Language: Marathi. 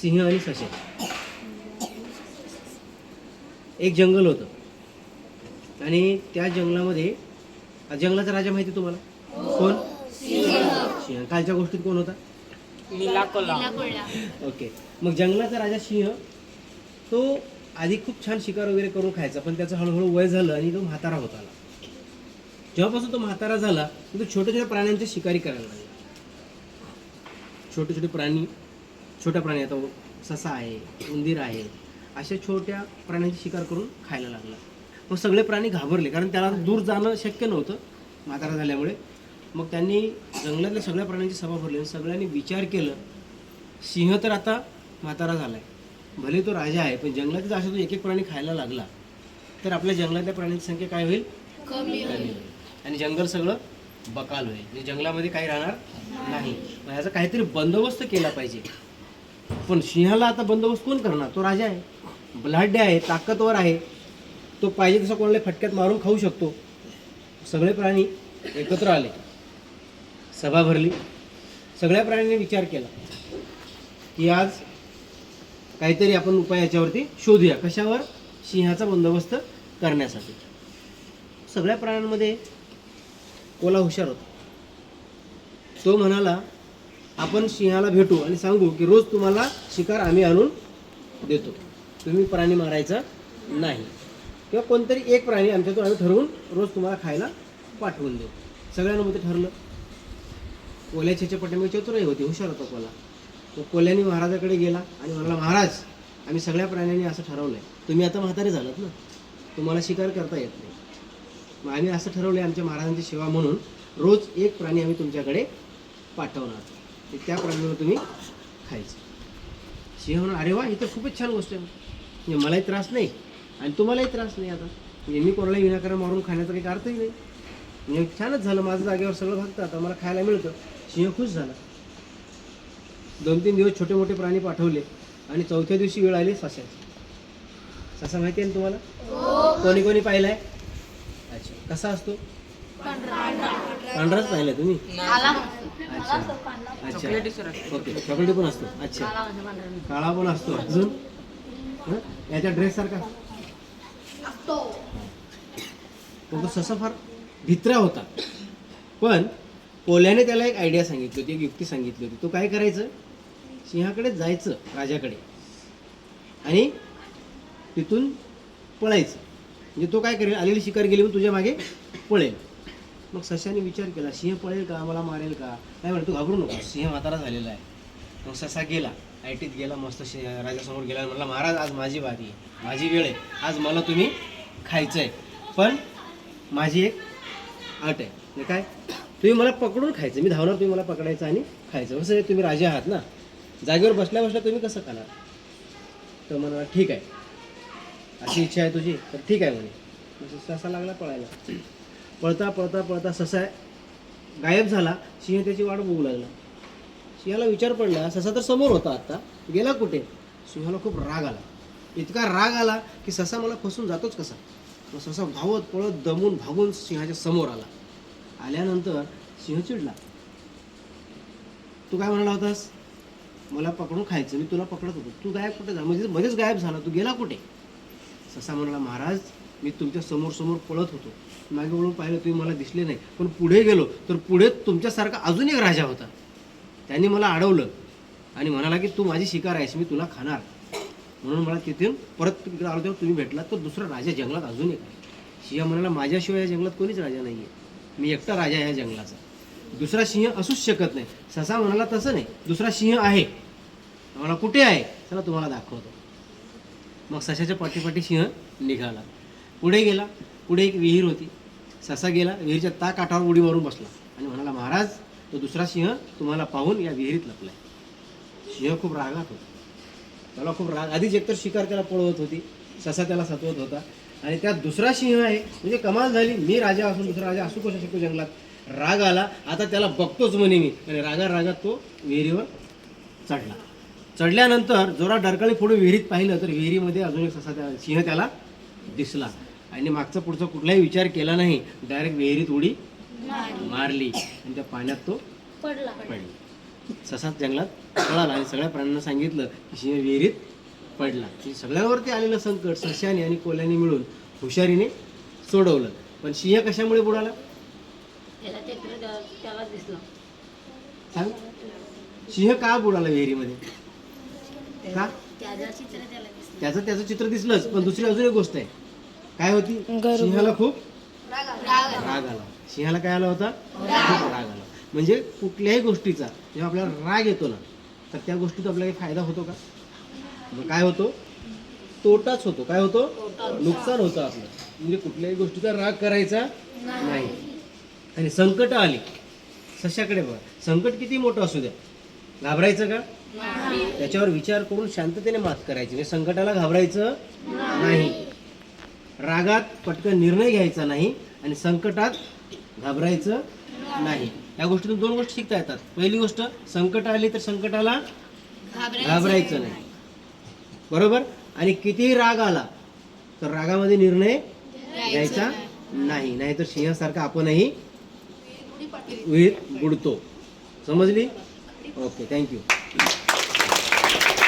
सिंह आणि ससे. एक जंगल होतं. आणि त्या जंगलामध्ये जंगलाचा राजा माहिती तुम्हाला? कोण? सिंह. कालच्या गोष्टीत कोण होता? ओके. मग जंगलाचा राजा सिंह तो आधी खूप छान शिकार वगैरे करून खायचा पण त्याचं हळूहळू वय झालं आणि तो म्हातारा होत आला. जेव्हापासून तो म्हातारा झाला तो छोट्या छोट्या प्राण्यांची शिकारी करायला लागला. छोटे छोटे प्राणी छोट्या प्राणी आता ससा आहे उंदीर आहे अशा छोट्या प्राण्यांची शिकार करून खायला लागला. मग सगळे प्राणी घाबरले कारण त्याला दूर जाणं शक्य नव्हतं म्हातारा झाल्यामुळे. मग त्यांनी जंगलातल्या सगळ्या प्राण्यांची सभा भरली आणि सगळ्यांनी विचार केलं सिंह तर आता म्हातारा झालाय. भले तो राजा आहे पण जंगलात असा तो एक एक प्राणी खायला लागला. तर आपल्या जंगलातल्या प्राण्यांची संख्या काय होईल? कमी होईल. आणि जंगल सगळं बकाल होईल. म्हणजे जंगलामध्ये काही राहणार नाही. मग ह्याचा काहीतरी बंदोबस्त केला पाहिजे. पण सिंहाला आता बंदोबस्त कोण करणार? तो राजा आहे. बलाढ्य आहे ताकदवर आहे. तो पाहिजे तसं कोणाला फटक्यात मारून खाऊ शकतो. सगळे प्राणी एकत्र आले. सभा भरली. सगळ्या प्राण्यांनी विचार केला. की आज काहीतरी आपण उपाय याच्यावरती शोधूया. कशावर? सिंहाचा बंदोबस्त करण्यासाठी. सगळ्या प्राण्यांमध्ये कोला हुशार होता. तो म्हणाला आपण सिंहाला भेटू आणि सांगू की रोज तुम्हाला शिकार आम्ही आणून देतो. तुम्ही प्राणी मारायचा नाही. किंवा कोणतरी एक प्राणी आमच्यातून आम्ही ठरवून रोज तुम्हाला खायला पाठवून देऊ सगळ्यांमध्ये ठरलं. कोल्याच्या पाठीमागे चतुराई होती हुशार होता कोला. तो कोल्याने महाराजाकडे गेला आणि म्हणाला महाराज आम्ही सगळ्या प्राण्यांनी असं ठरवलं आहे तुम्ही आता म्हातारे झालात ना? तुम्हाला शिकार करता येत नाही. मग आम्ही असं ठरवलं आहे आमच्या महाराजांची सेवा म्हणून रोज एक प्राणी आम्ही तुमच्याकडे पाठवणार. ते त्या प्राण्यावर तुम्ही खायचं. सिंह म्हणून अरे वा ही तर खूपच छान गोष्ट आहे. म्हणजे मलाही त्रास नाही आणि तुम्हालाही त्रास नाही आता. म्हणजे मी कोणालाही विनाकारण मारून खाण्याचा काही अर्थही नाही. म्हणजे छानच झालं माझं जागेवर सगळं भागतं. आता मला खायला मिळतं. सिंह खुश झाला. दोन तीन दिवस छोटे मोठे प्राणी पाठवले आणि चौथ्या दिवशी वेळ आली सशाची ससा माहिती आहे ना तुम्हाला? कोणी कोणी पाहिलाय? अच्छा. कसा असतो? पांढराच पाहिलाय तुम्ही? अच्छा. अच्छा. चॉकलेटी सुरत ओके. चॉकलेटी पण असतो. अच्छा. काळा पण असतो अजून? हं? याच्या ड्रेस सारखा? पण तो ससा फार भित्रा होता. पण कोल्याने त्याला एक आयडिया सांगितली होती एक युक्ती सांगितली होती. तो काय करायचं? सिंहाकडे जायचं राजाकडे. आणि तिथून पळायचं. म्हणजे तो काय करेल? आलेली शिकार गेली मग तुझ्या मागे पळेल. मग सशाने विचार केला सिंह पळेल का? मला मारेल का? काय म्हणतो घाबरू नको. सिंह म्हातारा झालेला आहे. मग ससा गेला आय टीत गेला मस्त राजासमोर गेला म्हणला महाराज आज माझी बारी आहे. माझी वेळ आहे. आज मला तुम्ही खायचं आहे पण माझी एक अट आहे. काय? तुम्ही मला पकडून खायचं. मी धावणार तुम्ही मला पकडायचं आणि खायचं. कसं तुम्ही राजे आहात ना. जागेवर बसल्या बसल्या तुम्ही कसं खाणार? तर म्हणा ठीक आहे. अशी इच्छा आहे तुझी तर ठीक आहे म्हणे. मग ससा लागला पळायला. पळता पळता पळता ससा गायब झाला. सिंह त्याची वाट बघू लागला. सिंहाला विचार पडला ससा तर समोर होता आत्ता गेला कुठे? सिंहाला खूप राग आला. इतका राग आला की ससा मला फसून जातोच कसा? मग ससा धावत पळत दमून भागून सिंहाच्या समोर आला. आल्यानंतर सिंह चिडला. तू काय म्हणाला होतास? मला पकडून खायचं मी तुला पकडत होतो. तू गायब कुठे झाला? म्हणजे मध्येच गायब झाला. तू गेला कुठे? ससा म्हणाला महाराज मी तुमच्यासमोर समोर पळत होतो. मागे वळून पाहिलं तुम्ही मला दिसले नाही. पण पुढे गेलो तर पुढे तुमच्यासारखा अजून एक राजा होता. त्यांनी मला अडवलं आणि म्हणाला की तू माझी शिकार आहेस मी तुला खाणार. म्हणून मला तिथून परत तिकडे आलो तेव्हा तुम्ही भेटला तर दुसरा राजा जंगलात अजून एक आहे. सिंह म्हणाला माझ्याशिवाय या जंगलात कोणीच राजा नाही आहे मी एकटा राजा आहे या जंगलाचा. दुसरा सिंह असूच शकत नाही. ससा म्हणाला तसं नाही. दुसरा सिंह आहे. मला कुठे आहे? चला तुम्हाला दाखवतो. मग सशाच्या पाठीपाठी सिंह निघाला. पुढे गेला पुढे एक विहीर होती. ससा गेला विहीरच्या ता काठावर उडी मारून बसला. आणि म्हणाला महाराज तो दुसरा सिंह तुम्हाला पाहून या विहिरीत लपलाय. सिंह खूप रागात होता. त्याला खूप राग आधीच एकतर शिकार त्याला पळवत होती ससा त्याला सतवत होता. आणि त्यात दुसरा सिंह आहे म्हणजे कमाल झाली. मी राजा असून दुसरा राजा असू कसू शकतो जंगलात. राग आला. आता त्याला बघतोच म्हणे मी. आणि रागा रागात तो विहिरीवर चढला. चढल्यानंतर जोरा डरकाळी पुढे विहिरीत पाहिलं तर विहिरीमध्ये अजून एक ससा त्या सिंह त्याला दिसला. आणि मागचा पुढचा कुठलाही विचार केला नाही डायरेक्ट विहिरीत उडी मारली. आणि त्या पाण्यात तो पडला. पडला. ससा जंगलात पळाला आणि सगळ्या प्राण्यांना सांगितलं की सिंह विहिरीत पडला. सगळ्यावरती आलेलं संकट सस्याने आणि कोल्याने मिळून हुशारीने सोडवलं. पण सिंह कशामुळे बुडाला? सांग. सिंह का बुडाला विहिरीमध्ये? का? त्याचं त्याचं चित्र दिसलंच पण दुसरी अजून एक गोष्ट आहे. काय होती? सिंहाला खूप राग आला. सिंहाला काय आला होता? खूप राग आला. म्हणजे कुठल्याही गोष्टीचा जेव्हा आपल्याला राग येतो ना तर त्या गोष्टीचा आपल्याला फायदा होतो का? मग काय होतो? तोटाच होतो. काय होतो? नुकसान होतं आपलं. म्हणजे कुठल्याही गोष्टीचा राग करायचा नाही. आणि संकट आली. सशाकडे बघा. संकट किती मोठं असू द्या. घाबरायचं का? त्याच्यावर विचार करून शांततेने मात करायची. म्हणजे संकटाला घाबरायचं नाही. रागात पटकन निर्णय घ्यायचा नाही आणि संकटात घाबरायचं नाही. या गोष्टीतून दोन गोष्टी शिकता येतात. पहिली गोष्ट संकट आली तर संकटाला घाबरायचं नाही. बरोबर? आणि कितीही राग आला तर रागामध्ये निर्णय घ्यायचा नाही. नाहीतर सिंहासारखा आपणही विहिरीत बुडतो. समजली? Okay thank you.